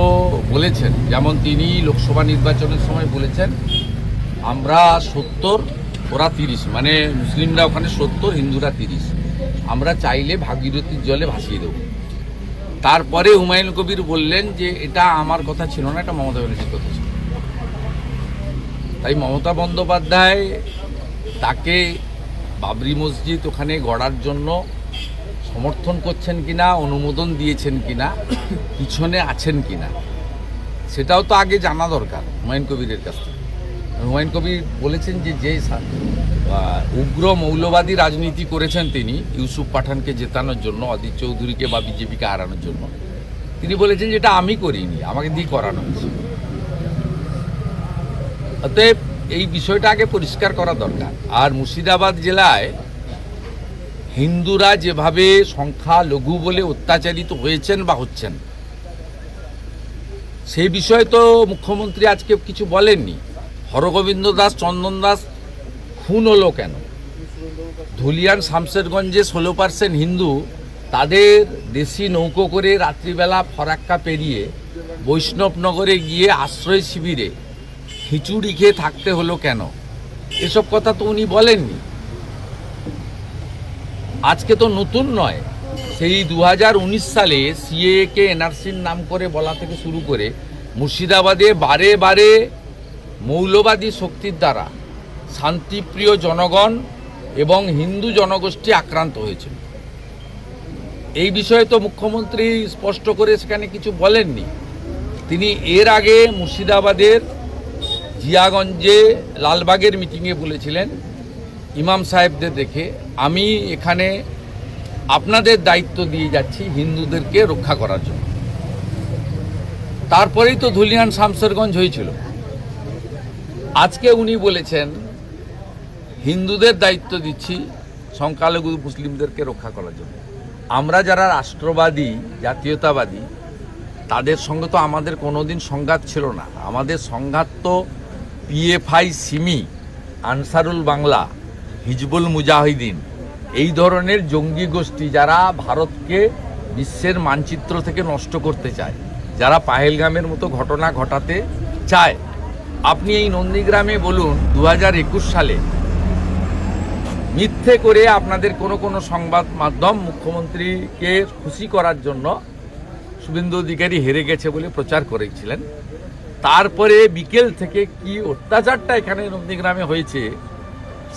যেগুলো বলেছেন, যেমন তিনি লোকসভা নির্বাচনের সময় বলেছেন, আমরা সত্তর, ওরা তিরিশ মানে মুসলিমরা ওখানে সত্তর, হিন্দুরা তিরিশ। আমরা চাইলে ভাগীরথীর জলে ভাসিয়ে দেবো। তারপরে হুমায়ুন কবির বললেন যে, এটা আমার কথা ছিল না, এটা মমতা ব্যানার্জির কথা ছিল। তাই মমতা বন্দ্যোপাধ্যায় তাকে বাবরি মসজিদ ওখানে গড়ার জন্য সমর্থন করছেন কিনা, অনুমোদন দিয়েছেন কিনা, পিছনে আছেন কিনা, সেটাও তো আগে জানা দরকার হুমায়ুন কবিরের কাছ থেকে। হুমায়ুন কবির বলেছেন যে যে উগ্র মৌলবাদী রাজনীতি করেছেন তিনি, ইউসুফ পাঠানকে জেতানোর জন্য, অদিত চৌধুরীকে বা বিজেপিকে হারানোর জন্য। তিনি বলেছেন যেটা আমি করিনি, আমাকে দিয়ে করানো হয়েছে। অতএব এই বিষয়টা আগে পরিষ্কার করা দরকার। আর মুর্শিদাবাদ জেলায় হিন্দুরা যেভাবে সংখ্যা লঘু বলে অত্যাচারিত হয়েছেন বা হচ্ছেন সেই বিষয়ে তো মুখ্যমন্ত্রী আজকে কিছু বলেননি। হরগোবিন্দ দাস, চন্দন দাস, খুন হলো কেন? ধুলিয়ান, শামশেরগঞ্জে ষোলো পার্সেন্ট হিন্দু তাদের দেশি নৌকো করে রাত্রিবেলা ফরাক্কা পেরিয়ে বৈষ্ণবনগরে গিয়ে আশ্রয় শিবিরে খিচুড়ি খেয়ে থাকতে হলো কেন? এসব কথা তো উনি বলেননি। আজকে তো নতুন নয়। সেই দু হাজার উনিশ সালে সিএকে এনআরসির নাম করে বলা থেকে শুরু করে মুর্শিদাবাদে বারে বারে মৌলবাদী শক্তির দ্বারা শান্তিপ্রিয় জনগণ এবং হিন্দু জনগোষ্ঠী আক্রান্ত হয়েছিল। এই বিষয়ে তো মুখ্যমন্ত্রী স্পষ্ট করে সেখানে কিছু বলেননি। তিনি এর আগে মুর্শিদাবাদের জিয়াগঞ্জে লালবাগের মিটিংয়ে বলেছিলেন ইমাম সাহেবদের দেখে আমি এখানে আপনাদের দায়িত্ব দিয়ে যাচ্ছি হিন্দুদেরকে রক্ষা করার জন্য। তারপরেই তো ধুলিয়ান শামসেরগঞ্জ হয়েছিল। আজকে উনি বলেছেন, হিন্দুদের দায়িত্ব দিচ্ছি সংখ্যালঘু মুসলিমদেরকে রক্ষা করার জন্য। আমরা যারা রাষ্ট্রবাদী, জাতীয়তাবাদী, তাদের সঙ্গে তো আমাদের কোনোদিন সংঘাত ছিল না। আমাদের সংঘাত তো পিএফআই সিমি আনসারুল বাংলা হিজবুল মুজাহিদিন। এই ধরনের জঙ্গি গোষ্ঠী যারা ভারতকে বিশ্বের মানচিত্র থেকে নষ্ট করতে চায়, যারা পাহেলগামের মতো ঘটনা ঘটাতে চায়। আপনি এই নন্দীগ্রামে বলুন দু হাজার একুশ সালে মিথ্যে করে আপনাদের কোনো কোনো সংবাদ মাধ্যম মুখ্যমন্ত্রীকে খুশি করার জন্য শুভেন্দু অধিকারী হেরে গেছে বলে প্রচার করেছিলেন। তারপরে বিকেল থেকে কি অত্যাচারটা এখানে নন্দীগ্রামে হয়েছে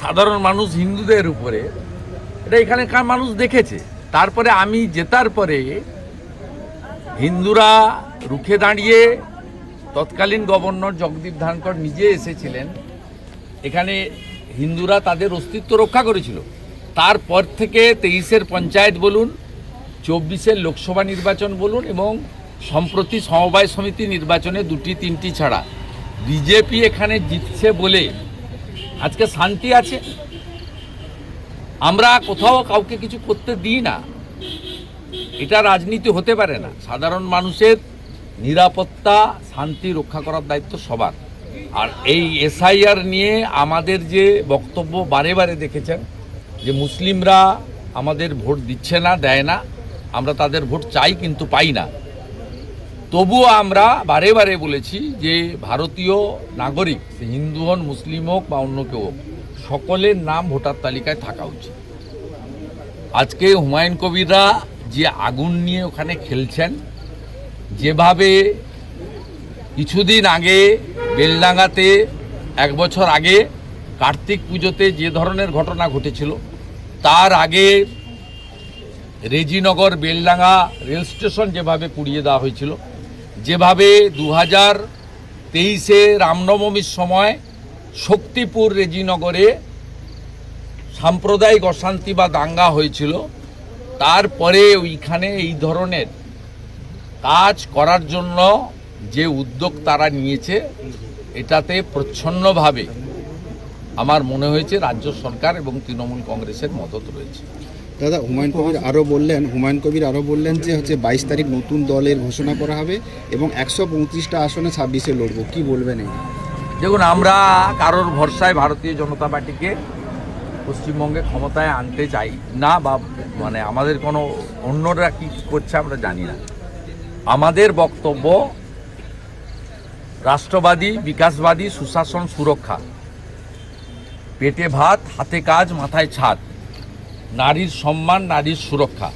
সাধারণ মানুষ হিন্দুদের উপরে, এটা এখানকার মানুষ দেখেছে। তারপরে আমি জেতার পরে হিন্দুরা রুখে দাঁড়িয়ে তৎকালীন গভর্নর জগদীপ ধানকর নিজে এসেছিলেন। এখানে হিন্দুরা তাদের অস্তিত্ব রক্ষা করেছিল। তারপর থেকে তেইশের পঞ্চায়েত বলুন, চব্বিশের লোকসভা নির্বাচন বলুন এবং সম্প্রতি সমবায় সমিতি নির্বাচনে দুটি তিনটি ছাড়া। বিজেপি এখানে জিতছে বলে আজকে শান্তি আছে। আমরা কোথাও কাউকে কিছু করতে দিই না। এটা রাজনীতি হতে পারে না। সাধারণ মানুষের নিরাপত্তা, শান্তি রক্ষা করার দায়িত্ব সবার। আর এই এসআইআর নিয়ে আমাদের যে বক্তব্য বারে বারে দেখেছেন, যে মুসলিমরা আমাদের ভোট দিচ্ছে না, দেয় না, আমরা তাদের ভোট চাই কিন্তু পাই না। তবুও আমরা বারে বারে বলেছি যে ভারতীয় নাগরিক হিন্দু হন মুসলিম হোক বা অন্য কেউ হোক, সকলের নাম ভোটার তালিকায় থাকা উচিত। আজকে হুমায়ুন কবিররা যে আগুন নিয়ে ওখানে খেলছেন, যেভাবে কিছুদিন আগে বেলডাঙ্গাতে, এক বছর আগে কার্তিক পুজোতে যে ধরনের ঘটনা ঘটেছিল, তার আগে রেজিনগর, বেলডাঙ্গা রেল স্টেশন যেভাবে পুড়িয়ে দেওয়া হয়েছিল যেভাবে দু হাজার তেইশে রামনবমীর সময় শক্তিপুর রেজিনগরে সাম্প্রদায়িক অশান্তি বা দাঙ্গা হয়েছিল, তারপরে ওইখানে এই ধরনের কাজ করার জন্য যে উদ্যোগ তারা নিয়েছে, এটাতে প্রচ্ছন্নভাবে আমার মনে হয়েছে রাজ্য সরকার এবং তৃণমূল কংগ্রেসের মদত রয়েছে। দাদা, হুমায়ুন কবির আরও বললেন, হুমায়ুন কবির আরও বললেন যে হচ্ছে বাইশ তারিখ নতুন দলের ঘোষণা করা হবে এবং একশো পঁয়ত্রিশটা আসনে ছাব্বিশে লড়ব। কি বলবেন এই? দেখুন, আমরা কারোর ভরসায় ভারতীয় জনতা পার্টিকে পশ্চিমবঙ্গে ক্ষমতায় আনতে চাই না বা মানে আমাদের কোনো অন্যরা কি করছে আমরা জানি না। আমাদের বক্তব্য, রাষ্ট্রবাদী, বিকাশবাদী সুশাসন সুরক্ষা। পেটে ভাত, হাতে কাজ, মাথায় ছাদ। নারীর সম্মান, নারীর সুরক্ষা।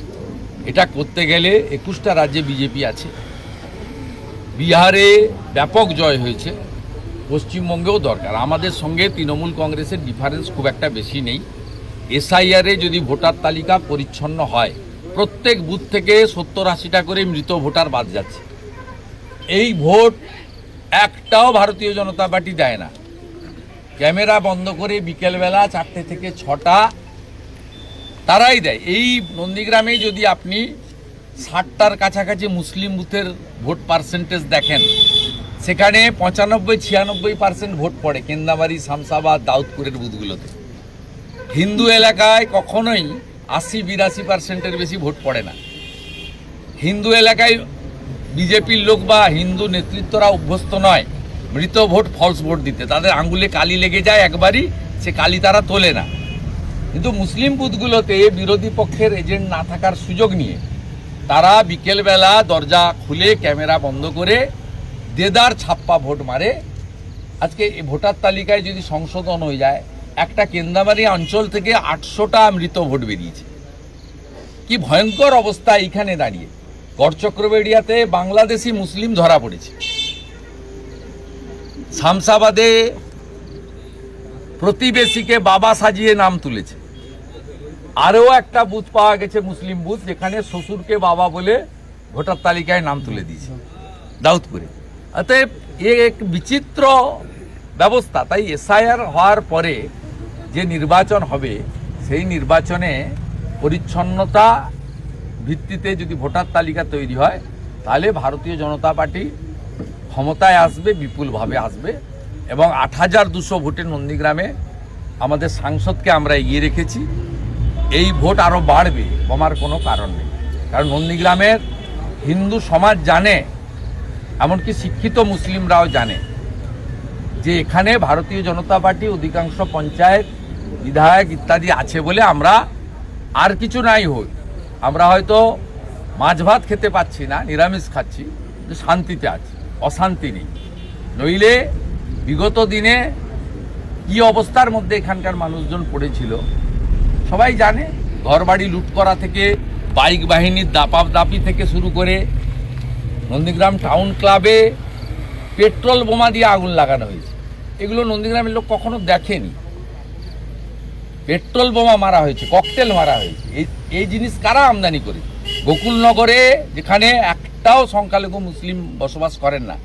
এটা করতে গেলে একুশটা রাজ্যে বিজেপি আছে। বিহারে ব্যাপক জয় হয়েছে। পশ্চিমবঙ্গেও দরকার। আমাদের সঙ্গে তৃণমূল কংগ্রেসের ডিফারেন্স খুব একটা বেশি নেই। এসআইআরে যদি ভোটার তালিকা পরিচ্ছন্ন হয়, প্রত্যেক বুথ থেকে সত্তর আশিটা করে মৃত ভোটার বাদ যাচ্ছে। এই ভোট একটাও ভারতীয় জনতা পার্টি দেয় না। ক্যামেরা বন্ধ করে বিকেলবেলা চারটে থেকে ছটা তারাই দেয়। এই নন্দীগ্রামে যদি আপনি ষাটটার কাছাকাছি মুসলিম বুথের ভোট পার্সেন্টেজ দেখেন, সেখানে পঁচানব্বই, ছিয়ানব্বই পার্সেন্ট ভোট পড়ে কেন্দাবাড়ি, শামসাবাদ, দাউদপুরের বুথগুলোতে। হিন্দু এলাকায় কখনোই আশি, বিরাশি পার্সেন্টের বেশি ভোট পড়ে না। হিন্দু এলাকায় বিজেপির লোক বা হিন্দু নেতৃত্বরা অভ্যস্ত নয়, মৃত ভোট ফলস ভোট দিতে। তাদের আঙ্গুলে কালি লেগে যায় একবারই, সে কালি তারা তোলে না। কিন্তু মুসলিম বুথগুলোতে বিরোধী পক্ষের এজেন্ট না থাকার সুযোগ নিয়ে তারা বিকেলবেলা দরজা খুলে ক্যামেরা বন্ধ করে দেদার ছাপ্পা ভোট মারে। আজকে ভোটার তালিকায় যদি সংশোধন হয়ে যায়, একটা কেন্দামারি অঞ্চল থেকে আটশোটা মৃত ভোট বেরিয়েছে। কি ভয়ঙ্কর অবস্থা এইখানে দাঁড়িয়ে। গড়চক্রবেড়িয়াতে বাংলাদেশি মুসলিম ধরা পড়েছে। শামসাবাদে প্রতিবেশীকে বাবা সাজিয়ে নাম তুলেছে। আরও একটা বুথ পাওয়া গেছে মুসলিম বুথ যেখানে শ্বশুরকে বাবা বলে ভোটার তালিকায় নাম তুলে দিয়েছে। দাউদপুরে। অতএব এ এক বিচিত্র ব্যবস্থা। তাই এসআইআর হওয়ার পরে যে নির্বাচন হবে, সেই নির্বাচনে পরিচ্ছন্নতা ভিত্তিতে যদি ভোটার তালিকা তৈরি হয়, তাহলে ভারতীয় জনতা পার্টি ক্ষমতায় আসবে, বিপুলভাবে আসবে এবং আট হাজার দুশো ভোটে নন্দীগ্রামে আমাদের সাংসদকে আমরা এগিয়ে রেখেছি। এই ভোট আরও বাড়বে কমার কোনো কারণ নেই। কারণ নন্দীগ্রামের হিন্দু সমাজ জানে, এমনকি শিক্ষিত মুসলিমরাও জানে, যে এখানে ভারতীয় জনতা পার্টি অধিকাংশ পঞ্চায়েত, বিধায়ক ইত্যাদি আছে বলে আমরা আর কিছু নাই হই। আমরা হয়তো মাছ ভাত খেতে পাচ্ছি না, নিরামিষ খাচ্ছি শান্তিতে আছি, অশান্তি নেই। নইলে বিগত দিনে কি অবস্থার মধ্যে এখানকার মানুষজন পড়েছিল সবাই জানে, ঘরবাড়ি লুট করা থেকে, বাইক বাহিনীর দাপাব দাপি থেকে শুরু করে নন্দীগ্রাম টাউন ক্লাবে পেট্রোল বোমা দিয়ে আগুন লাগানো হয়েছে। এগুলো নন্দীগ্রামের লোক কখনো দেখেনি। পেট্রোল বোমা মারা হয়েছে, ককটেল মারা হয়েছে। এই এই জিনিস কারা আমদানি করে? গোকুলনগরে, যেখানে একটাও সংখ্যালঘু মুসলিম বসবাস করেন না,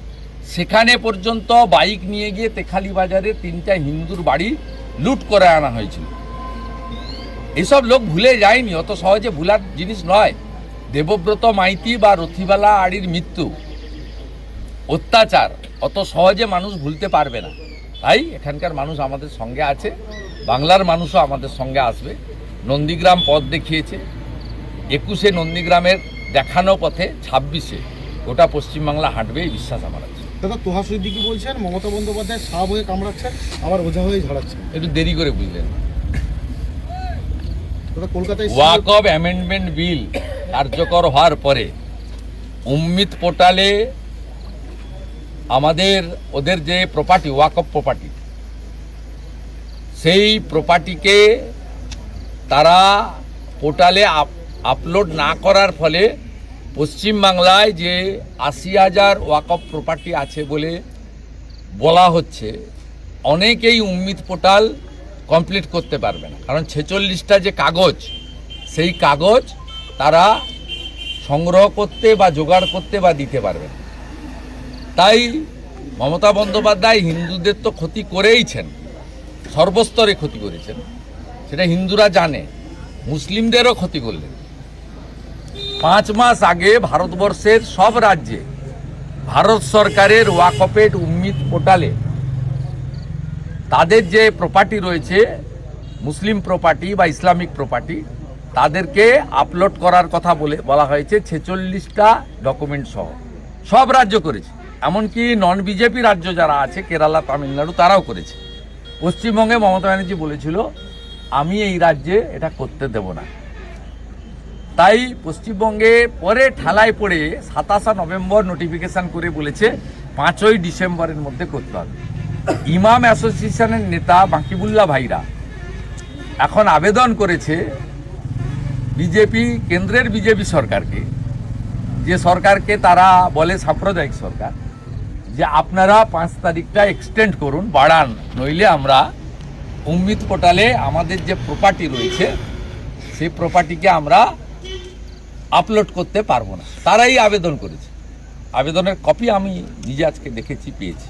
সেখানে পর্যন্ত বাইক নিয়ে গিয়ে তেখালি বাজারে তিনটা হিন্দুর বাড়ি লুট করে আনা হয়েছিল। এসব লোক ভুলে যায়নি অত সহজে ভুলার জিনিস নয়। দেবব্রত মাইতি বা রথিবালা আড়ির মৃত্যু। অত্যাচার অত সহজে মানুষ ভুলতে পারবে না। তাই এখানকার মানুষ আমাদের সঙ্গে আছে বাংলার মানুষও আমাদের সঙ্গে আসবে। নন্দীগ্রাম পথ দেখিয়েছে। একুশে নন্দীগ্রামের দেখানো পথে ছাব্বিশে। গোটা পশ্চিমবাংলা হাঁটবে এই বিশ্বাস আমার আছে। দাদা তোহা সিদ্দিকি বলছেন? মমতা বন্দ্যোপাধ্যায় সাপ হয়ে কামড়াচ্ছেন আবার ওঝা হয়ে ঝাড়াচ্ছেন। একটু দেরি করে বুঝলেন। ওয়াক অফ অ্যামেন্ডমেন্ট বিল কার্যকর হওয়ার পরে উম্মিত পোর্টালে আমাদের, ওদের যে প্রপার্টি ওয়াক অফ প্রপার্টি সেই প্রপার্টিকে তারা পোর্টালে আপলোড না করার ফলে পশ্চিমবাংলায় যে আশি হাজার ওয়াক অফ প্রপার্টি আছে বলে বলা হচ্ছে, অনেকেই উম্মিত পোর্টাল কমপ্লিট করতে পারবে না। কারণ ছেচল্লিশটা যে কাগজ, সেই কাগজ তারা সংগ্রহ করতে বা জোগাড় করতে বা দিতে পারবে তাই মমতা বন্দ্যোপাধ্যায় হিন্দুদের তো ক্ষতি করেইছেন, সর্বস্তরে ক্ষতি করেছেন। সেটা হিন্দুরা জানে, মুসলিমদেরও ক্ষতি করলেন। পাঁচ মাস আগে ভারতবর্ষের সব রাজ্যে ভারত সরকারের ওয়াকপেট উম্মিত পোর্টালে তাদের যে প্রপার্টি রয়েছে মুসলিম প্রপার্টি বা ইসলামিক প্রপার্টি তাদেরকে আপলোড করার কথা বলে বলা হয়েছে ছেচল্লিশটা ডকুমেন্ট সহ। সব রাজ্য করেছে। এমনকি নন বিজেপি রাজ্য যারা আছে কেরালা তামিলনাড়ু তারাও করেছে। পশ্চিমবঙ্গে মমতা ব্যানার্জি বলেছিল, আমি এই রাজ্যে এটা করতে দেব না। তাই পশ্চিমবঙ্গে পরে ঠেলায় পড়ে সাতাশা নভেম্বর নোটিফিকেশন করে বলেছে, পাঁচই ডিসেম্বরের মধ্যে করতে হবে। ইমাম অ্যাসোসিয়েশনের নেতা বাকিবুল্লাহ ভাইরা এখন আবেদন করেছে বিজেপি, কেন্দ্রের বিজেপি সরকারকে, যে সরকারকে তারা বলে সাম্প্রদায়িক সরকার, যে আপনারা পাঁচ তারিখটা এক্সটেন্ড করুন, বাড়ান, নইলে আমরা উম্মিদ পোর্টালে আমাদের যে প্রপার্টি রয়েছে, সেই প্রপার্টিকে আমরা আপলোড করতে পারব না। তারাই আবেদন করেছে। আবেদনের কপি আমি নিজে আজকে দেখেছি, পেয়েছি।